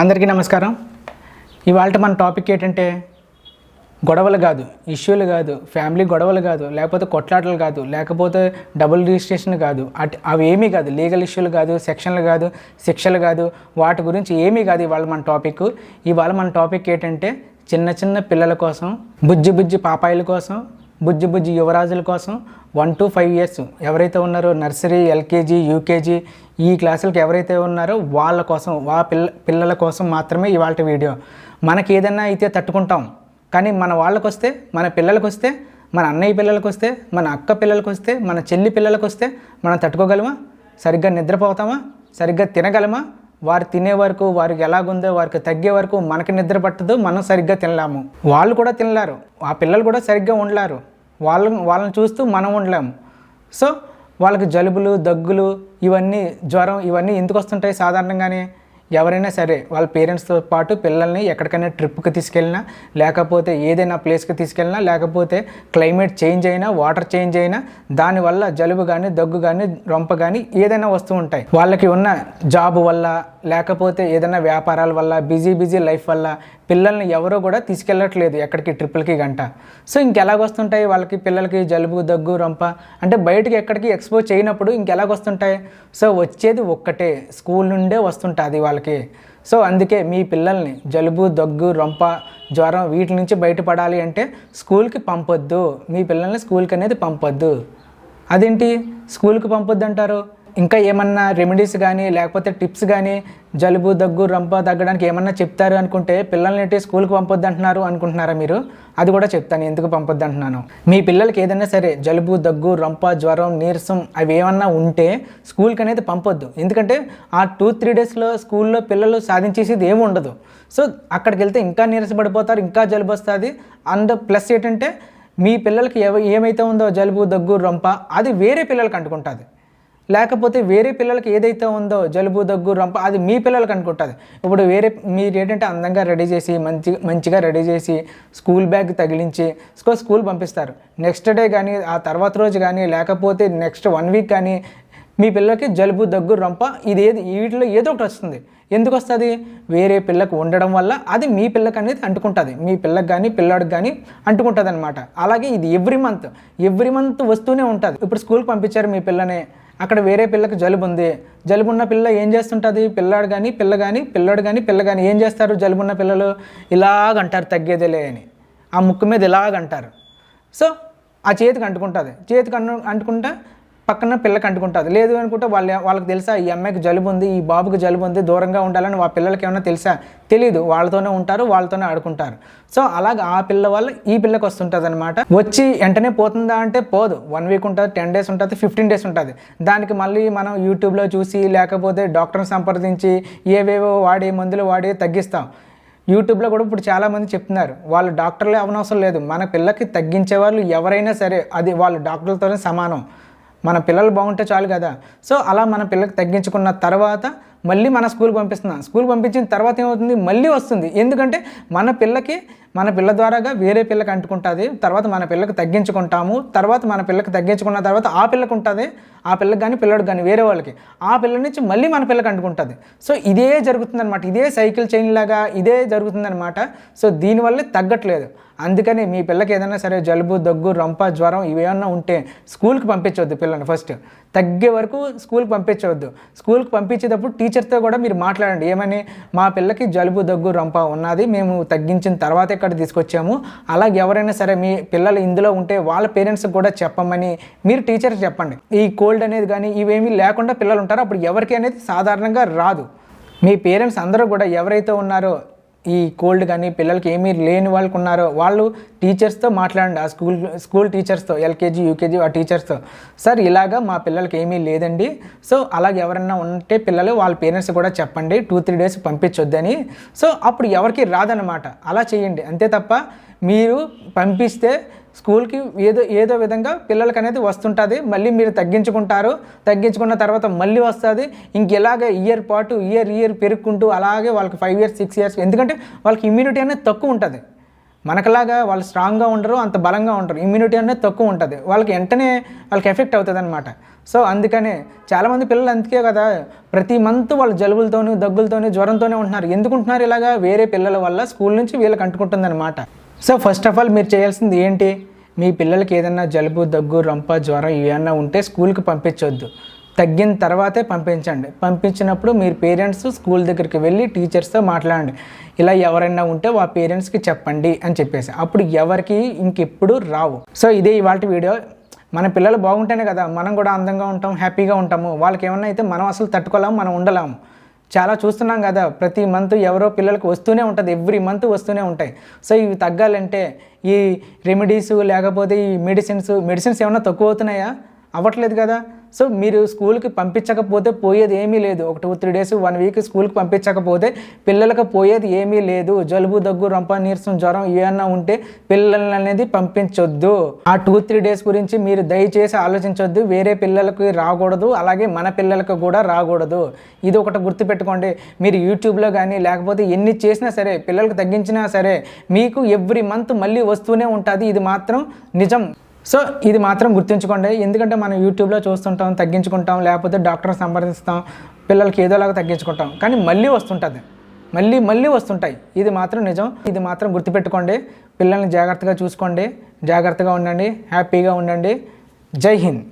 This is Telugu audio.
అందరికీ నమస్కారం. ఇవాళ మన టాపిక్ ఏంటంటే గొడవలు కాదు ఇష్యూలు కాదు ఫ్యామిలీ గొడవలు కాదు లేకపోతే కొట్లాటలు కాదు లేకపోతే డబుల్ రిజిస్ట్రేషన్ కాదు అట్ అవి ఏమీ కాదు లీగల్ ఇష్యూలు కాదు సెక్షన్లు కాదు శిక్షలు కాదు వాటి గురించి ఏమీ కాదు ఇవాళ మన టాపిక్. ఇవాళ మన టాపిక్ ఏంటంటే చిన్న చిన్న పిల్లల కోసం బుజ్జి బుజ్జి పాపాయిల కోసం బుజ్జి బుజ్జి యువరాజుల కోసం వన్ టు ఫైవ్ ఇయర్స్ ఎవరైతే ఉన్నారో నర్సరీ ఎల్కేజీ యూకేజీ ఈ క్లాసులకు ఎవరైతే ఉన్నారో వాళ్ళ కోసం వా పిల్ల పిల్లల కోసం మాత్రమే ఇవాళ వీడియో. మనకి ఏదైనా అయితే తట్టుకుంటాం. కానీ మన వాళ్ళకు వస్తే మన పిల్లలకు వస్తే మన అన్నయ్య పిల్లలకు వస్తే మన అక్క పిల్లలకు వస్తే మన చెల్లి పిల్లలకు వస్తే మనం తట్టుకోగలమా? సరిగ్గా నిద్రపోతామా? సరిగ్గా తినగలమా? వారు తినే వరకు వారికి ఎలాగుందో వారికి తగ్గే వరకు మనకి నిద్ర పట్టదు మనం సరిగ్గా తినలేము. వాళ్ళు కూడా తినలేరు. ఆ పిల్లలు కూడా సరిగ్గా ఉండలేరు. వాళ్ళని వాళ్ళని చూస్తూ మనం ఉండలేము. సో వాళ్ళకి జలుబులు దగ్గులు ఇవన్నీ జ్వరం ఇవన్నీ ఎందుకు వస్తుంటాయి సాధారణంగానే? ఎవరైనా సరే వాళ్ళ పేరెంట్స్తో పాటు పిల్లల్ని ఎక్కడికైనా ట్రిప్కి తీసుకెళ్ళినా లేకపోతే ఏదైనా ప్లేస్కి తీసుకెళ్ళినా లేకపోతే క్లైమేట్ చేంజ్ అయినా వాటర్ చేంజ్ అయినా దానివల్ల జలుబు కానీ దగ్గు కానీ రొంప కానీ ఏదైనా వస్తూ ఉంటాయి. వాళ్ళకి ఉన్న జాబ్ వల్ల లేకపోతే ఏదైనా వ్యాపారాల వల్ల బిజీ బిజీ లైఫ్ వల్ల పిల్లల్ని ఎవరో కూడా తీసుకెళ్ళట్లేదు ఎక్కడికి ట్రిప్పులకి గంట. సో ఇంకెలాగొస్తుంటాయి వాళ్ళకి పిల్లలకి జలుబు దగ్గు రొంప? అంటే బయటకి ఎక్కడికి ఎక్స్పోజ్ చేయనప్పుడు ఇంకెలాగొస్తుంటాయి? సో వచ్చేది ఒక్కటే స్కూల్ నుండే వస్తుంటుంది వాళ్ళకి. సో అందుకే మీ పిల్లల్ని జలుబు దగ్గు రొంప జ్వరం వీటి నుంచి బయటపడాలి అంటే స్కూల్కి పంపొద్దు. మీ పిల్లల్ని స్కూల్కి అనేది పంపొద్దు. అదేంటి? స్కూల్కి పంపొద్దు అంటారు ఇంకా ఏమన్నా రెమెడీస్ కానీ లేకపోతే టిప్స్ కానీ జలుబు దగ్గు రంప తగ్గడానికి ఏమన్నా చెప్తారు అనుకుంటే పిల్లల్ని స్కూల్కి పంపొద్దు అంటున్నారు అనుకుంటున్నారా మీరు? అది కూడా చెప్తాను ఎందుకు పంపొద్దు అంటున్నాను మీ పిల్లలకి ఏదైనా సరే జలుబు దగ్గు రంప జ్వరం నీరసం అవి ఏమన్నా ఉంటే స్కూల్కి అనేది పంపొద్దు. ఎందుకంటే ఆ టూ త్రీ డేస్లో స్కూల్లో పిల్లలు సాధించేసేది ఏమి ఉండదు. సో అక్కడికి వెళ్తే ఇంకా నీరసపడిపోతారు ఇంకా జలుబు వస్తుంది. అండ్ ప్లస్ ఏంటంటే మీ పిల్లలకి ఏమైతే ఉందో జలుబు దగ్గు రొంప అది వేరే పిల్లలకి అంటుకుంటుంది. లేకపోతే వేరే పిల్లలకి ఏదైతే ఉందో జలుబు దగ్గు రంప అది మీ పిల్లలకి అనుకుంటుంది. ఇప్పుడు వేరే మీరు ఏంటంటే అందంగా రెడీ చేసి మంచి మంచిగా రెడీ చేసి స్కూల్ బ్యాగ్ తగిలించి స్కూల్ స్కూల్ పంపిస్తారు. నెక్స్ట్ డే కానీ ఆ తర్వాత రోజు కానీ లేకపోతే నెక్స్ట్ వన్ వీక్ కానీ మీ పిల్లలకి జలుబు దగ్గు రంప ఇది ఏది వీటిలో ఏదో ఒకటి వస్తుంది. ఎందుకు వస్తుంది? వేరే పిల్లకు ఉండడం వల్ల అది మీ పిల్లకి అనేది అంటుకుంటుంది. మీ పిల్లకి కానీ పిల్లాడికి కానీ అంటుకుంటుంది అనమాట అలాగే ఇది ఎవ్రీ మంత్. ఎవ్రీ మంత్ వస్తూనే ఉంటుంది. ఇప్పుడు స్కూల్కి పంపించారు మీ పిల్లని అక్కడ వేరే పిల్లకి జలుబు ఉంది. జలుబు ఉన్న పిల్ల ఏం చేస్తుంటుంది? పిల్లాడు కానీ పిల్ల కానీ పిల్లడు కానీ పిల్ల కానీ ఏం చేస్తారు? జలుబున్న పిల్లలు ఇలాగంటారు తగ్గేదేలే అని. ఆ ముక్కు మీద ఇలాగంటారు. సో ఆ చేతికి అంటుకుంటుంది. చేతికి అంటు అంటుకుంటా పక్కన పిల్లకి అంటుకుంటుంది. లేదు అనుకుంటే వాళ్ళ వాళ్ళకి తెలుసా ఈ అమ్మాయికి జలుబు ఉంది ఈ బాబుకి జలుబు ఉంది దూరంగా ఉండాలని వాళ్ళ పిల్లలకి ఏమైనా తెలుసా? తెలియదు వాళ్ళతోనే ఉంటారు వాళ్ళతోనే ఆడుకుంటారు. సో అలాగ ఆ పిల్ల వల్ల ఈ పిల్లకి వస్తుంటుంది అనమాట వచ్చి వెంటనే పోతుందా అంటే పోదు. వన్ వీక్ ఉంటుంది టెన్ డేస్ ఉంటుంది ఫిఫ్టీన్ డేస్ ఉంటుంది. దానికి మళ్ళీ మనం యూట్యూబ్లో చూసి లేకపోతే డాక్టర్ని సంప్రదించి ఏవేవో వాడి మందులు వాడి తగ్గిస్తాం. యూట్యూబ్లో కూడా ఇప్పుడు చాలామంది చెప్తున్నారు. వాళ్ళు డాక్టర్లే అవనవసరం లేదు. మన పిల్లకి తగ్గించే వాళ్ళు ఎవరైనా సరే అది వాళ్ళు డాక్టర్లతోనే సమానం. మన పిల్లలు బాగుంటే చాలు కదా. సో అలా మన పిల్లకి తగ్గించుకున్న తర్వాత మళ్ళీ మన స్కూల్ పంపిస్తున్నాం. స్కూల్ పంపించిన తర్వాత ఏమవుతుంది? మళ్ళీ వస్తుంది. ఎందుకంటే మన పిల్లకి మన పిల్ల ద్వారాగా వేరే పిల్లకి అంటుకుంటుంది. తర్వాత మన పిల్లకి తగ్గించుకుంటాము. తర్వాత మన పిల్లకి తగ్గించుకున్న తర్వాత ఆ పిల్లకి ఉంటుంది. ఆ పిల్లకి కానీ పిల్లడికి కానీ వేరే వాళ్ళకి. ఆ పిల్ల నుంచి మళ్ళీ మన పిల్లకి అంటుకుంటుంది. సో ఇదే జరుగుతుందన్నమాట. ఇదే సైకిల్ చైన్ లాగా ఇదే జరుగుతుందన్నమాట. సో దీనివల్లే తగ్గట్లేదు. అందుకని మీ పిల్లకి ఏదైనా సరే జలుబు దగ్గు రంప జ్వరం ఇవేమన్నా ఉంటే స్కూల్కి పంపించవద్దు పిల్లని ఫస్ట్. తగ్గే వరకు స్కూల్కి పంపించవద్దు. స్కూల్కి పంపించేటప్పుడు టీచర్తో కూడా మీరు మాట్లాడండి. ఏమని? మా పిల్లకి జలుబు దగ్గు రంప ఉన్నది. మేము తగ్గించిన తర్వాత ఇక్కడ తీసుకొచ్చాము? అలాగే ఎవరైనా సరే మీ పిల్లలు ఇందులో ఉంటే వాళ్ళ పేరెంట్స్కి కూడా చెప్పమని మీరు టీచర్కి చెప్పండి. ఈ కోల్డ్ అనేది కానీ ఇవేమీ లేకుండా పిల్లలు ఉంటారో. అప్పుడు ఎవరికి అనేది సాధారణంగా రాదు. మీ పేరెంట్స్ అందరూ కూడా ఎవరైతే ఉన్నారో ఈ కోల్డ్ కానీ పిల్లలకి ఏమీ లేని వాళ్ళకు ఉన్నారో వాళ్ళు టీచర్స్తో మాట్లాడండి. ఆ స్కూల్ స్కూల్ టీచర్స్తో ఎల్కేజీ యూకేజీ ఆ టీచర్స్తో. సార్ ఇలాగా మా పిల్లలకి ఏమీ లేదండి. సో అలాగే ఎవరైనా ఉంటే పిల్లలు వాళ్ళ పేరెంట్స్ కూడా చెప్పండి. టూ త్రీ డేస్ పంపించొద్దని సో అప్పుడు ఎవరికి రాదనమాట అలా చేయండి. అంతే తప్ప మీరు పంపిస్తే స్కూల్కి ఏదో ఏదో విధంగా పిల్లలకి అనేది వస్తుంటుంది మళ్ళీ మీరు తగ్గించుకుంటారు. తగ్గించుకున్న తర్వాత మళ్ళీ వస్తుంది. ఇంకెలాగే ఇయర్ పాటు ఇయర్ ఇయర్ పెరుక్కుంటూ అలాగే వాళ్ళకి ఫైవ్ ఇయర్స్ సిక్స్ ఇయర్స్ ఎందుకంటే వాళ్ళకి ఇమ్యూనిటీ అనేది తక్కువ ఉంటుంది. మనకలాగా వాళ్ళు స్ట్రాంగ్గా ఉండరు అంత బలంగా ఉండరు. ఇమ్యూనిటీ అనేది తక్కువ ఉంటుంది. వాళ్ళకి వెంటనే వాళ్ళకి ఎఫెక్ట్ అవుతుంది అనమాట సో అందుకనే చాలామంది పిల్లలు అందుకే కదా ప్రతి మంత్ వాళ్ళు జలుబులతోనూ దగ్గులతోనూ జ్వరంతోనే ఉంటున్నారు. ఎందుకుంటున్నారు ఇలాగా? వేరే పిల్లల వల్ల స్కూల్ నుంచి వీళ్ళకి అంటుకుంటుందన్నమాట. సో ఫస్ట్ ఆఫ్ ఆల్ మీరు చేయాల్సింది ఏంటి? మీ పిల్లలకి ఏదైనా జలుబు దగ్గు రంప జ్వరం ఏమన్నా ఉంటే స్కూల్కి పంపించొద్దు. తగ్గిన తర్వాతే పంపించండి. పంపించినప్పుడు మీరు పేరెంట్స్ స్కూల్ దగ్గరికి వెళ్ళి టీచర్స్తో మాట్లాడండి. ఇలా ఎవరైనా ఉంటే వా పేరెంట్స్కి చెప్పండి అని చెప్పేసి. అప్పుడు ఎవరికి ఇంకెప్పుడు రావు. సో ఇదే ఇవాళ వీడియో. మన పిల్లలు బాగుంటేనే కదా మనం కూడా అందంగా ఉంటాం హ్యాపీగా ఉంటాము. వాళ్ళకి ఏమన్నా అయితే మనం అసలు తట్టుకోలేము మనం ఉండలేము. చాలా చూస్తున్నాం కదా ప్రతి మంత్ ఎవరో పిల్లలకు వస్తూనే ఉంటుంది ఎవ్రీ మంత్ వస్తూనే ఉంటాయి. సో ఇవి తగ్గాలంటే ఈ రెమెడీస్ లేకపోతే ఈ మెడిసిన్స్ మెడిసిన్స్ ఏమైనా తక్కువ అవుతున్నాయా? అవ్వట్లేదు కదా. సో మీరు స్కూల్కి పంపించకపోతే పోయేది ఏమీ లేదు. ఒక two three days one week స్కూల్కి పంపించకపోతే పిల్లలకు పోయేది ఏమీ లేదు. జలుబు దగ్గు రంప నీరసం జ్వరం ఏమన్నా ఉంటే పిల్లల్ని అనేది పంపించొద్దు. ఆ టూ త్రీ డేస్ గురించి మీరు దయచేసి ఆలోచించొద్దు. వేరే పిల్లలకు రాకూడదు. అలాగే మన పిల్లలకు కూడా రాకూడదు. ఇది ఒకటి గుర్తుపెట్టుకోండి. మీరు యూట్యూబ్లో కానీ లేకపోతే ఎన్ని చేసినా సరే పిల్లలకు తగ్గించినా సరే మీకు ఎవ్రీ మంత్ మళ్ళీ వస్తూనే ఉంటుంది. ఇది మాత్రం నిజం. సో ఇది మాత్రం గుర్తుంచుకోండి. ఎందుకంటే మనం యూట్యూబ్లో చూస్తుంటాం తగ్గించుకుంటాం లేకపోతే డాక్టర్ సంప్రదిస్తాం పిల్లలకి ఏదోలాగా తగ్గించుకుంటాం. కానీ మళ్ళీ వస్తుంటుంది. మళ్ళీ మళ్ళీ వస్తుంటాయి. ఇది మాత్రం నిజం. ఇది మాత్రం గుర్తుపెట్టుకోండి. పిల్లల్ని జాగ్రత్తగా చూసుకోండి. జాగ్రత్తగా ఉండండి. హ్యాపీగా ఉండండి. జై హింద్.